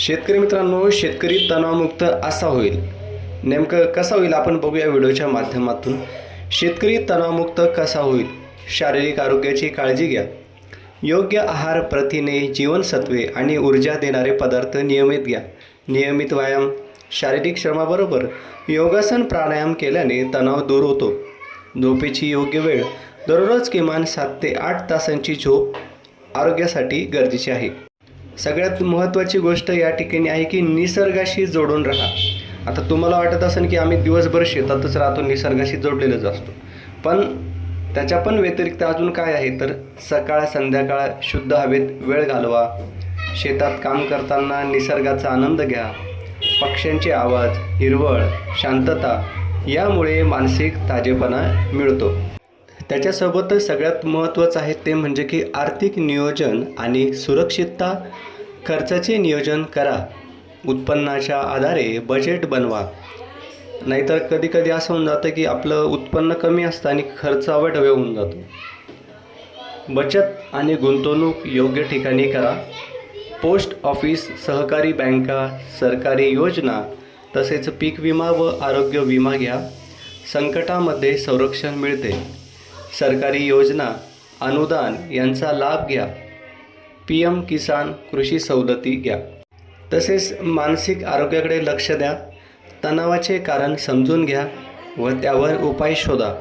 शेतकरी मित्रांनो शेतकरी तणावमुक्त असा होईल. नेमकं कसा होईल आपण बघूया व्हिडिओच्या माध्यमातून. शेतकरी तणावमुक्त कसा होईल? शारीरिक आरोग्याची काळजी घ्या. योग्य आहार प्रथिने जीवनसत्वे आणि ऊर्जा देणारे पदार्थ नियमित घ्या. नियमित व्यायाम शारीरिक श्रमाबरोबर योगासन प्राणायाम केल्याने तणाव दूर होतो. झोपेची योग्य वेळ दररोज किमान सात ते आठ तासांची झोप आरोग्यासाठी गरजेची आहे. सगळ्यात महत्त्वाची गोष्ट या ठिकाणी आहे की निसर्गाशी जोडून राहा. आता तुम्हाला वाटत असेल की आम्ही दिवसभर शेतातच राहतो निसर्गाशी जोडलेलंच असतो. पण त्याच्या पण व्यतिरिक्त अजून काय आहे? तर सकाळ संध्याकाळ शुद्ध हवेत वेळ घालवा. शेतात काम करताना निसर्गाचा आनंद घ्या. पक्ष्यांचे आवाज हिरवळ शांतता यामुळे मानसिक ताजेपणा मिळतो. त्याच्यासोबतच सगळ्यात महत्त्वाचं आहे ते म्हणजे की आर्थिक नियोजन आणि सुरक्षितता खर्चाचे नियोजन करा. उत्पन्नाच्या आधारे बजेट बनवा. नाहीतर कधीकधी असं होऊन जातं की आपलं उत्पन्न कमी असतं आणि खर्च अवढ होऊन जातो. बचत आणि गुंतवणूक योग्य ठिकाणी करा. पोस्ट ऑफिस सहकारी बँका सरकारी योजना तसेच पीक विमा व आरोग्य विमा घ्या. संकटामध्ये संरक्षण मिळते. सरकारी योजना अनुदान यांचा लाभ घ्या. पी एम किसान कृषी सवलती घ्या. तसेच मानसिक आरोग्याकडे लक्ष द्या. तणावाचे कारण समजून घ्या व त्यावर उपाय शोधा.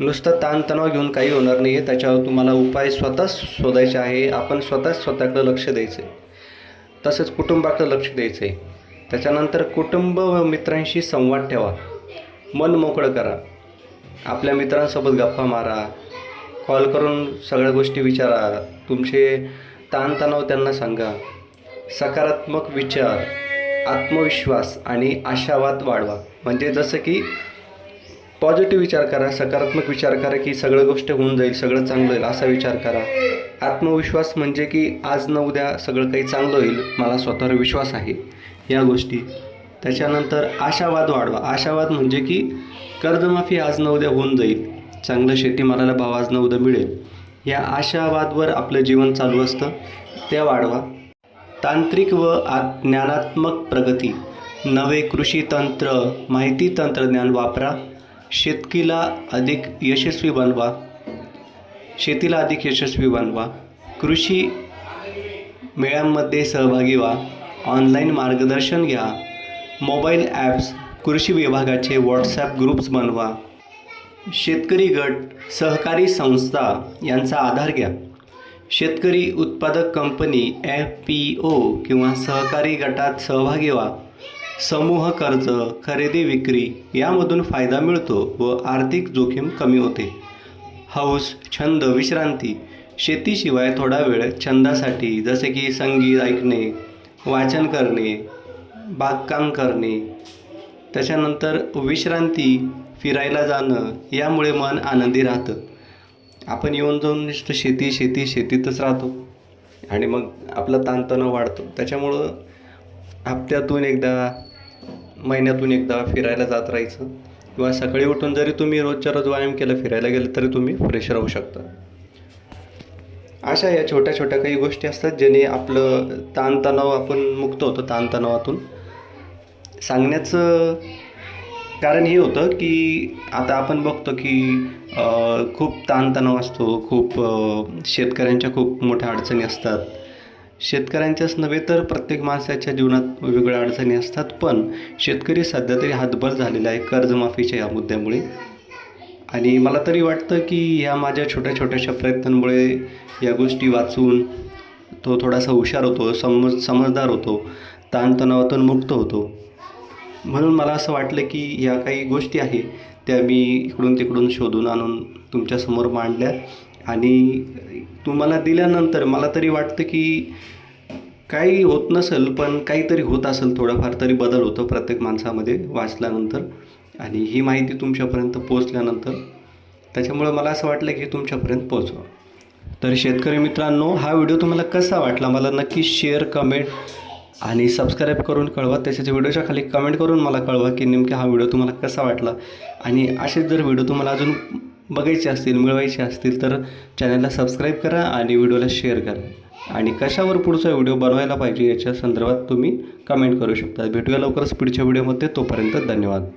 नुसतं ताणतणाव घेऊन काही होणार नाही आहे त्याच्यावर तुम्हाला उपाय स्वतःच शोधायचे आहे. आपण स्वतःच स्वतःकडे लक्ष द्यायचं. आहे तसंच कुटुंबाकडे लक्ष द्यायचं. आहे त्याच्यानंतर कुटुंब व मित्रांशी संवाद ठेवा. मन मोकळं करा. आपल्या मित्रांसोबत गप्पा मारा. कॉल करून सगळ्या गोष्टी विचारा. तुमचे ताणतणाव त्यांना सांगा. सकारात्मक विचार आत्मविश्वास आणि आशावाद वाढवा. म्हणजे जसं की पॉझिटिव्ह विचार करा सकारात्मक विचार करा की सगळं गोष्ट होऊन जाईल सगळं चांगलं होईल असा विचार करा. आत्मविश्वास म्हणजे की आज न उद्या सगळं काही चांगलं होईल मला स्वतःवर विश्वास आहे. या गोष्टी. त्याच्यानंतर आशावाद वाढवा. आशावाद म्हणजे की कर्जमाफी आज न उद्या होऊन जाईल. चांगलं शेतीमालाला भाव आज न उद्या मिळेल. या आशावादवर आपलं जीवन चालू असतं. त्या वाढवा. तांत्रिक व आ ज्ञानात्मक प्रगती. नवे कृषी तंत्र माहिती तंत्रज्ञान वापरा. शेतकीला अधिक यशस्वी बनवा. शेतीला अधिक यशस्वी बनवा. कृषी मेळ्यांमध्ये सहभागी व्हा. ऑनलाईन मार्गदर्शन घ्या. मोबाईल ॲप्स कृषी विभागाचे व्हॉट्सॲप ग्रुप्स बनवा. शेतकरी गट सहकारी संस्था यांचा आधार घ्या. शेतकरी उत्पादक कंपनी एफ पी ओ किंवा सहकारी गटात सहभागी व्हा. समूह कर्ज खरेदी विक्री यामधून फायदा मिळतो व आर्थिक जोखीम कमी होते. हौस छंद विश्रांती शेतीशिवाय थोडा वेळ छंदासाठी जसे की संगीत ऐकणे वाचन करणे बागकाम करणे त्याच्यानंतर विश्रांती फिरायला जाणं यामुळे मन आनंदी राहतं. आपण येऊन जाऊन नुसतं शेती शेती शेतीतच राहतो. आणि मग आपला ताणतणाव वाढतो. त्याच्यामुळं हप्त्यातून एकदा महिन्यातून एकदा फिरायला जात राहायचं. किंवा सकाळी उठून जरी तुम्ही रोजच्या रोज व्यायाम केला फिरायला गेलं तरी तुम्ही फ्रेश राहू शकता. अशा या छोट्या छोट्या काही गोष्टी असतात ज्याने आपलं ताणतणाव आपण मुक्त होतो ताणतणावातून. सांगण्याचं कारण हे होतं की आता आपण बघतो की खूप ताणतणाव असतो खूप शेतकऱ्यांच्या खूप मोठ्या अडचणी असतात. शेतकऱ्यांच्याच नव्हे तर प्रत्येक माणसाच्या जीवनात वेगवेगळ्या अडचणी असतात पण शेतकरी सध्या तरी हातभर झालेला आहे कर्जमाफीच्या या मुद्द्यामुळे. आणि मला तरी वाटतं की ह्या माझ्या छोट्या छोट्याशा प्रयत्नांमुळे या गोष्टी वाचून तो थोडासा हुशार होतो समज समजदार होतो ताणतणावातून मुक्त होतो. म्हणून मला असं वाटलं की ह्या काही गोष्टी आहे त्या मी इकडून तिकडून शोधून आणून तुमच्यासमोर मांडल्या. आणि तुम्हाला दिल्यानंतर मला तरी वाटतं की काही होत नसेल पण काहीतरी होत असेल थोडाफार तरी बदल होतो प्रत्येक माणसामध्ये वाचल्यानंतर. आणि ही माहिती तुमच्यापर्यंत पोचल्यानंतर त्याच्यामुळं मला असं वाटलं की तुमच्यापर्यंत पोचवा तर शेतकरी मित्रांनो हा व्हिडिओ तुम्हाला कसा वाटला मला नक्की शेअर कमेंट आणि सबस्क्राईब करून कळवा. तसेच व्हिडिओच्या खाली कमेंट करून मला कळवा की नेमका हा व्हिडिओ तुम्हाला कसा वाटला. आणि असेच जर व्हिडिओ तुम्हाला अजून बघायचे असतील मिळवायचे असतील तर चॅनलला सबस्क्राईब करा आणि व्हिडिओला शेअर करा. आणि कशावर पुढचा व्हिडिओ बनवायला पाहिजे याच्या संदर्भात तुम्ही कमेंट करू शकता. भेटूया लवकरच पुढच्या व्हिडिओमध्ये. तोपर्यंत धन्यवाद.